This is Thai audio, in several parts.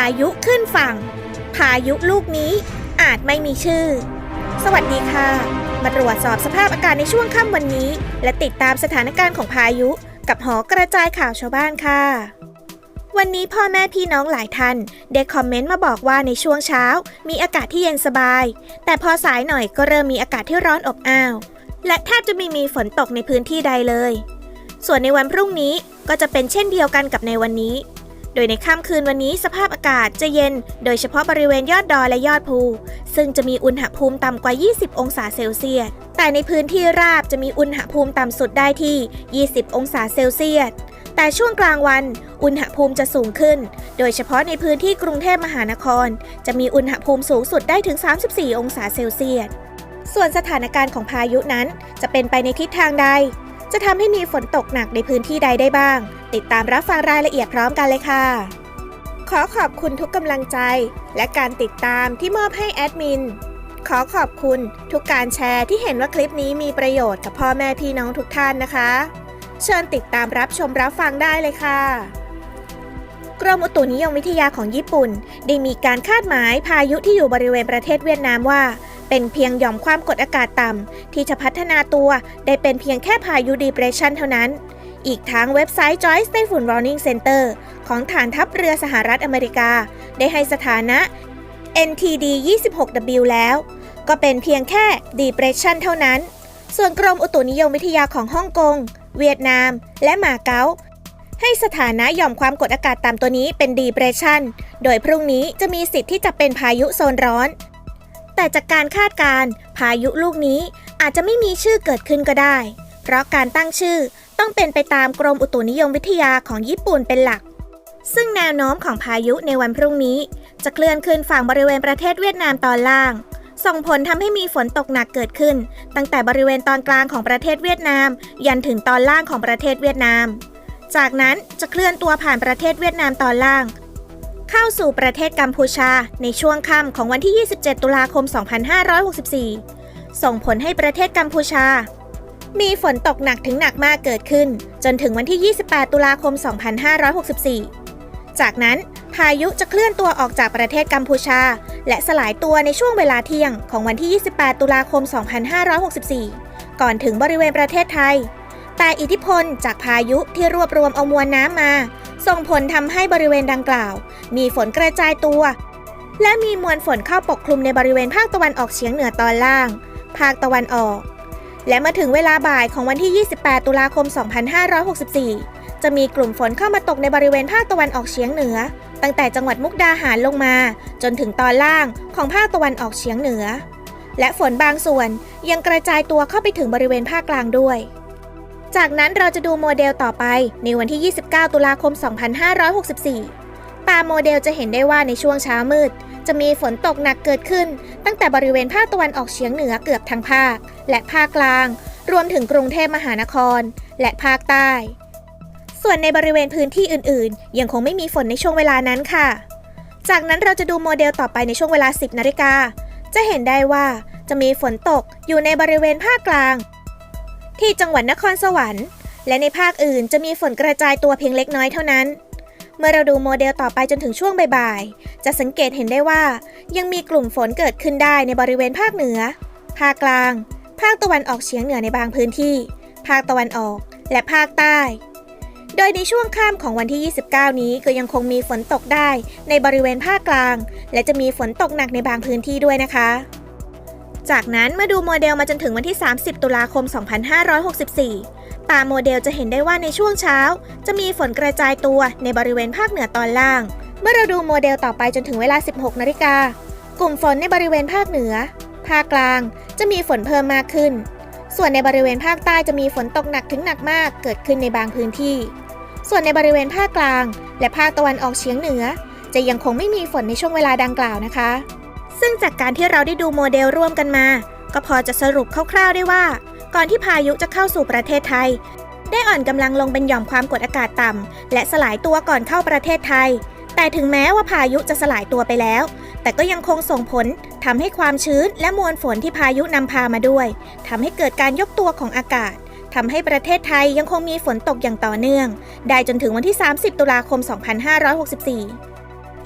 ายุขึ้นฝั่ง พายุลูกนี้อาจไม่มีชื่อ สวัสดีค่ะ มาตรวจสอบสภาพอากาศในช่วงค่ำวันนี้ และติดตามสถานการณ์ของพายุ กับหอกระจายข่าวชาวบ้านค่ะ วันนี้พ่อแม่พี่น้องหลายท่านได้คอมเมนต์มาบอกว่าในช่วงเช้า มีอากาศที่เย็นสบาย แต่พอสายหน่อยก็เริ่มมีอากาศที่ร้อนอบอ้าว และแทบจะไม่มีฝนตกในพื้นที่ใดเลย ส่วนในวันพรุ่งนี้ก็จะเป็นเช่นเดียวกันกับในวันนี้ โดยในค่ำคืนวันนี้สภาพอากาศจะเย็น โดยเฉพาะบริเวณยอดดอยและยอดภู ซึ่งจะมีอุณหภูมิต่ำกว่า 20 องศาเซลเซียส แต่ในพื้นที่ราบจะมีอุณหภูมิต่ำสุดได้ที่ 20 องศาเซลเซียส แต่ช่วงกลางวันอุณหภูมิจะสูงขึ้น โดยเฉพาะในพื้นที่กรุงเทพมหานคร จะมีอุณหภูมิสูงสุดได้ถึง 34 องศาเซลเซียส ส่วนสถานการณ์ของพายุนั้นจะเป็นไปในทิศทางใด จะทำให้มีฝนตกหนักในพื้นที่ใดได้บ้าง ติดตามรับฟังรายละเอียดพร้อมกันเลยค่ะ ขอขอบคุณทุกกำลังใจ และการติดตามที่มอบให้แอดมิน ขอขอบคุณทุกการแชร์ที่เห็นว่าคลิปนี้มีประโยชน์กับพ่อแม่พี่น้องทุกท่านนะคะ เชิญติดตามรับชมรับฟังได้เลยค่ะกรมอุตุนิยมวิทยาของญี่ปุ่น ได้มีการคาดหมายพายุที่อยู่บริเวณประเทศเวียดนามว่า เป็นเพียงหย่อมความกดอากาศต่ำ ที่จะพัฒนาตัวได้เป็นเพียงแค่พายุดีเพรสชันเท่านั้น อีกทั้งเว็บไซต์ Joint Typhoon Warning Center ของฐานทัพเรือสหรัฐอเมริกา ได้ให้สถานะ NTD 26W แล้ว ก็เป็นเพียงแค่ depression เท่านั้น ส่วนกรมอุตุนิยมวิทยาของฮ่องกง เวียดนาม และมาเก๊าให้สถานะหย่อมความกดอากาศต่ำตัวนี้เป็น depression โดยพรุ่งนี้จะมีสิทธิ์ที่จะเป็นพายุโซนร้อน แต่จากการคาดการณ์พายุลูกนี้อาจจะไม่มีชื่อเกิดขึ้นก็ได้ เพราะการตั้งชื่อต้องเป็นไปตามกรมอุตุนิยมวิทยาของญี่ปุ่นเป็นหลัก ซึ่งแนวโน้มของพายุในวันพรุ่งนี้ จะเคลื่อนขึ้นฝั่งบริเวณประเทศเวียดนามตอนล่าง ส่งผลทำให้มีฝนตกหนักเกิดขึ้น ตั้งแต่บริเวณตอนกลางของประเทศเวียดนาม ยันถึงตอนล่างของประเทศเวียดนาม จากนั้นจะเคลื่อนตัวผ่านประเทศเวียดนามตอนล่าง เข้าสู่ประเทศกัมพูชาในช่วงค่ำของวันที่ 27 ตุลาคม 2564 ส่งผลให้ประเทศกัมพูชา มีฝนตกหนักถึงหนักมากเกิดขึ้น จนถึงวันที่ 28 ตุลาคม 2564 จากนั้นพายุจะเคลื่อนตัวออกจากประเทศกัมพูชา และสลายตัวในช่วงเวลาเที่ยงของวันที่ 28 ตุลาคม 2564 ก่อนถึงบริเวณประเทศไทย แต่อิทธิพลจากพายุที่รวบรวมเอามวลน้ำมา ส่งผลทำให้บริเวณดังกล่าว มีฝนกระจายตัว และมีมวลฝนเข้าปกคลุมในบริเวณภาคตะวันออกเฉียงเหนือตอนล่าง ภาคตะวันออก และมาถึงเวลาบ่ายของวันที่ 28 ตุลาคม 2564 จะมีกลุ่มฝนเข้ามาตกในบริเวณภาคตะวันออกเฉียงเหนือ ตั้งแต่จังหวัดมุกดาหารลงมา จนถึงตอนล่างของภาคตะวันออกเฉียงเหนือ และฝนบางส่วนยังกระจายตัวเข้าไปถึงบริเวณภาคกลางด้วย จากนั้นเราจะดูโมเดลต่อไปในวันที่ 29 ตุลาคม 2564ตามโมเดลจะเห็นได้ว่าในช่วงเช้ามืด จะมีฝนตกหนักเกิดขึ้น ตั้งแต่บริเวณภาคตะวันออกเฉียงเหนือเกือบทั้งภาค และภาคกลาง รวมถึงกรุงเทพมหานคร และภาคใต้ ส่วนในบริเวณพื้นที่อื่น ๆ ยังคงไม่มีฝนในช่วงเวลานั้นค่ะ จากนั้นเราจะดูโมเดลต่อไปในช่วงเวลา 10 นาฬิกา จะเห็นได้ว่าจะมีฝนตกอยู่ในบริเวณภาคกลาง ที่จังหวัดนครสวรรค์ และในภาคอื่นจะมีฝนกระจายตัวเพียงเล็กน้อยเท่านั้น เมื่อเราดูโมเดลต่อไปจนถึงช่วงบ่ายๆ จะสังเกตเห็นได้ว่า ยังมีกลุ่มฝนเกิดขึ้นได้ในบริเวณภาคเหนือ ภาคกลาง ภาคตะวันออกเฉียงเหนือในบางพื้นที่ ภาคตะวันออก และภาคใต้โดยในช่วงค่ำของวันที่ 29 นี้ก็ยังคงมีฝนตกได้ในบริเวณภาคกลาง และจะมีฝนตกหนักในบางพื้นที่ด้วยนะคะ จากนั้นมาดูโมเดลมาจนถึงวันที่ 30 ตุลาคม 2564ตามโมเดลจะเห็นได้ว่าในช่วงเช้า จะมีฝนกระจายตัวในบริเวณภาคเหนือตอนล่าง เมื่อเราดูโมเดลต่อไปจนถึงเวลา 16 นาฬิกา กลุ่มฝนในบริเวณภาคเหนือ ภาคกลาง จะมีฝนเพิ่มมากขึ้น ส่วนในบริเวณภาคใต้จะมีฝนตกหนักถึงหนักมากเกิดขึ้นในบางพื้นที่ ส่วนในบริเวณภาคกลาง และภาคตะวันออกเฉียงเหนือ จะยังคงไม่มีฝนในช่วงเวลาดังกล่าวนะคะ ซึ่งจากการที่เราได้ดูโมเดลร่วมกันมา ก็พอจะสรุปคร่าวๆได้ว่า ก่อนที่พายุจะเข้าสู่ประเทศไทย ได้อ่อนกำลังลงเป็นหย่อมความกดอากาศต่ำและสลายตัวก่อนเข้าประเทศไทย แต่ถึงแม้ว่าพายุจะสลายตัวไปแล้ว แต่ก็ยังคงส่งผลทำให้ความชื้นและมวลฝนที่พายุนำพามาด้วยทำให้เกิดการยกตัวของอากาศทำให้ประเทศไทยยังคงมีฝนตกอย่างต่อเนื่อง ได้จนถึงวันที่ 30 ตุลาคม 2564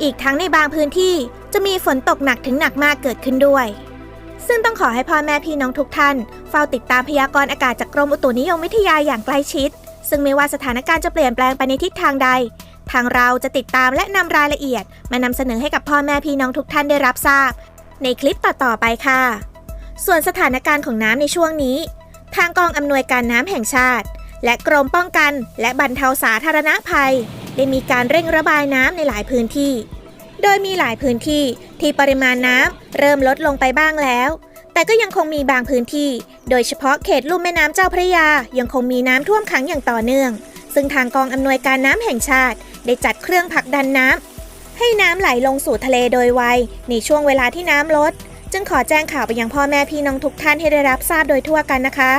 อีกทั้งในบางพื้นที่จะมีฝนตกหนักถึงหนักมากเกิดขึ้นด้วย ซึ่งต้องขอให้พ่อแม่พี่น้องทุกท่าน เฝ้าติดตามพยากรณ์อากาศจากกรมอุตุนิยมวิทยาอย่างใกล้ชิด ซึ่งไม่ว่าสถานการณ์จะเปลี่ยนแปลงไปในทิศทางใด ทางเราจะติดตามและนำรายละเอียด มานำเสนอให้กับพ่อแม่พี่น้องทุกท่านได้รับทราบ ในคลิปต่อๆไปค่ะ ส่วนสถานการณ์ของน้ำในช่วงนี้ ทางกองอำนวยการน้ำแห่งชาติ และกรมป้องกัน และบรรเทาสาธารณภัย ได้มีการเร่งระบายน้ำในหลายพื้นที่ โดยมีหลายพื้นที่ที่ปริมาณน้ำเริ่มลดลงไปบ้างแล้ว แต่ก็ยังคงมีบางพื้นที่ โดยเฉพาะเขตลุ่มแม่น้ำเจ้าพระยา ยังคงมีน้ำท่วมขังอย่างต่อเนื่อง ซึ่งทางกองอำนวยการน้ำแห่งชาติ ได้จัดเครื่องผลักดันน้ำให้น้ำไหลลงสู่ทะเลโดยไวในช่วงเวลาที่น้ำลด จึงขอแจ้งข่าวไปยังพ่อแม่พี่น้องทุกท่านให้ได้รับทราบโดยทั่วกันนะคะ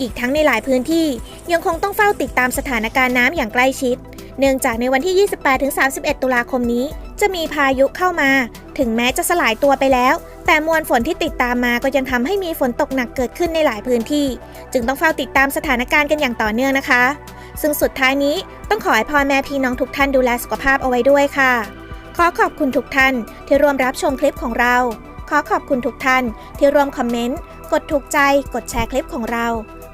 อีกทั้งในหลายพื้นที่ ยังคงต้องเฝ้าติดตามสถานการณ์น้ำอย่างใกล้ชิด เนื่องจากในวันที่ 28-31 ตุลาคมนี้ จะมีพายุเข้ามา ถึงแม้จะสลายตัวไปแล้ว แต่มวลฝนที่ติดตามมาก็ยังทำให้มีฝนตกหนักเกิดขึ้นในหลายพื้นที่ จึงต้องเฝ้าติดตามสถานการณ์กันอย่างต่อเนื่องนะคะ ซึ่งสุดท้ายนี้ต้องขอให้พ่อแม่พี่น้องทุกท่านดูแลสุขภาพเอาไว้ด้วยค่ะ ขอขอบคุณทุกท่านที่ร่วมรับชมคลิปของเรา ขอขอบคุณทุกท่านที่ร่วมคอมเมนต์ กดถูกใจ กดแชร์คลิปของเรา